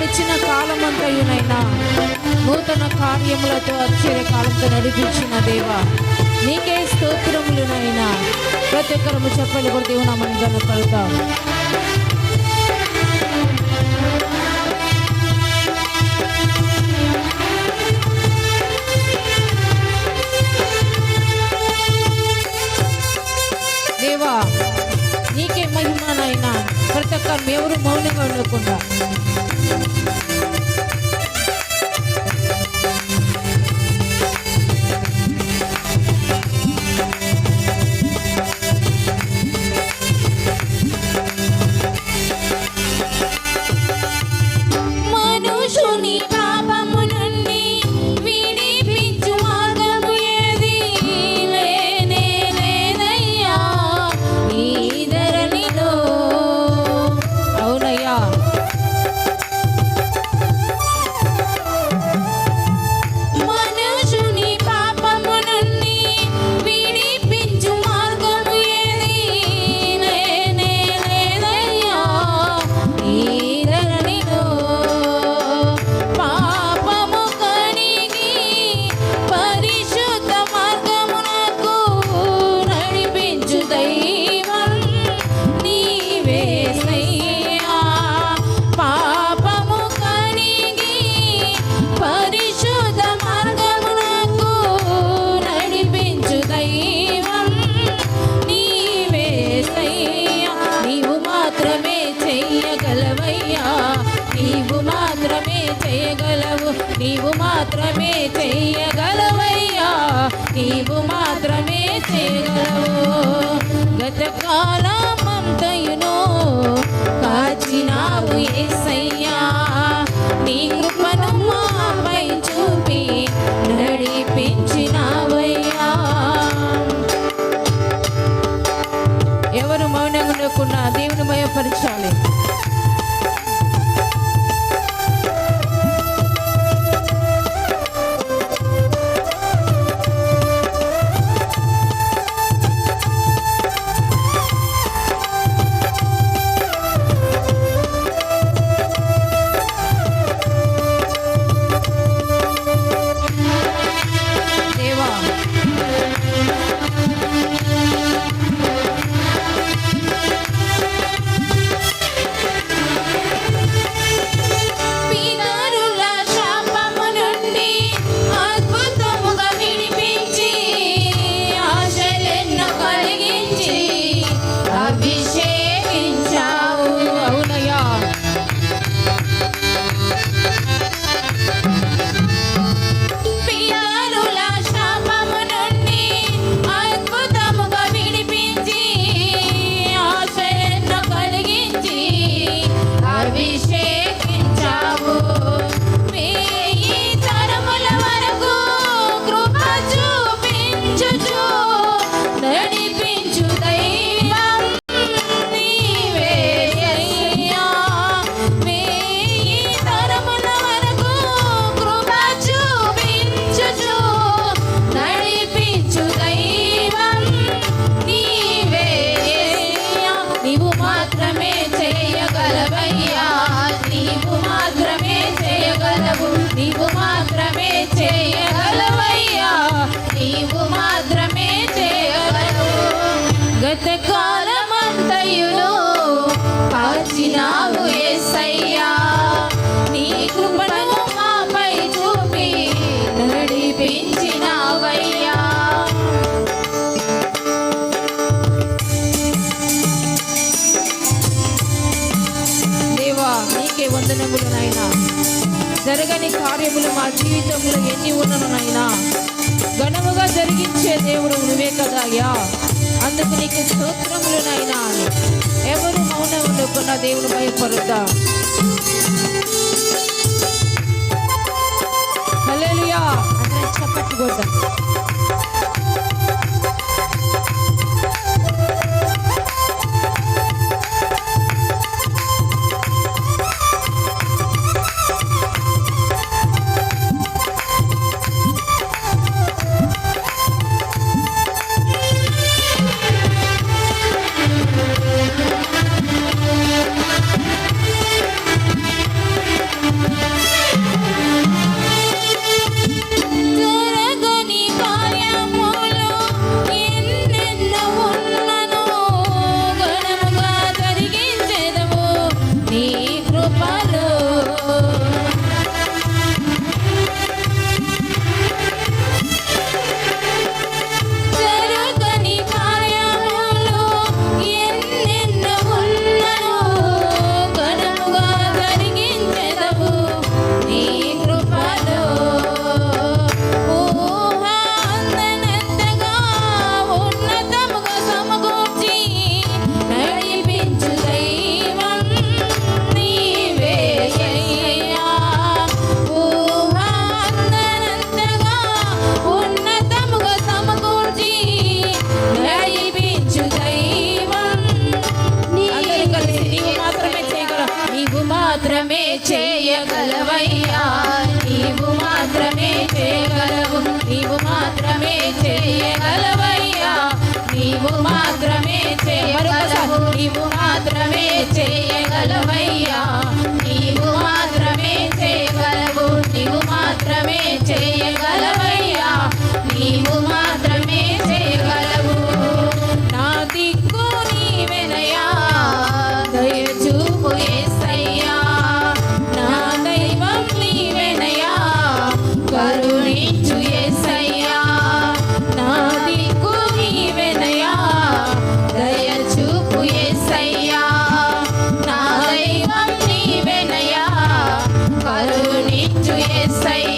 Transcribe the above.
గడిచిన కాలమంతయునైనా నూతన కార్యములతో ఆశ్చర్య కాలంతో నడిపించిన దేవ నీకే స్తోత్రములునైనా ప్రతి ఒక్కరము చెప్పలు కూడా దేవునామని నీ దేవా నీకే నాయనా. జరగని కార్యములు మా జీవితంలో ఎన్ని ఉన్నను నాయనా. ఘనముగా జరిగించే దేవుడు నువ్వే కదయ్యా అందుకు నీకు స్తోత్రములు ఎవరు మౌనం ఉండకుండా దేవుని భయపడుతా హల్లెలూయా. అందరం మాత్రమే చేయగలవయ్యా. నీవు మాత్రమే చేయగలవు. నీవు మాత్రమే చేయగలవయ్యా. నీవు మాత్రమే చేయగలవు. నీవు మాత్రమే చేయగలవయ్యా. to yes, I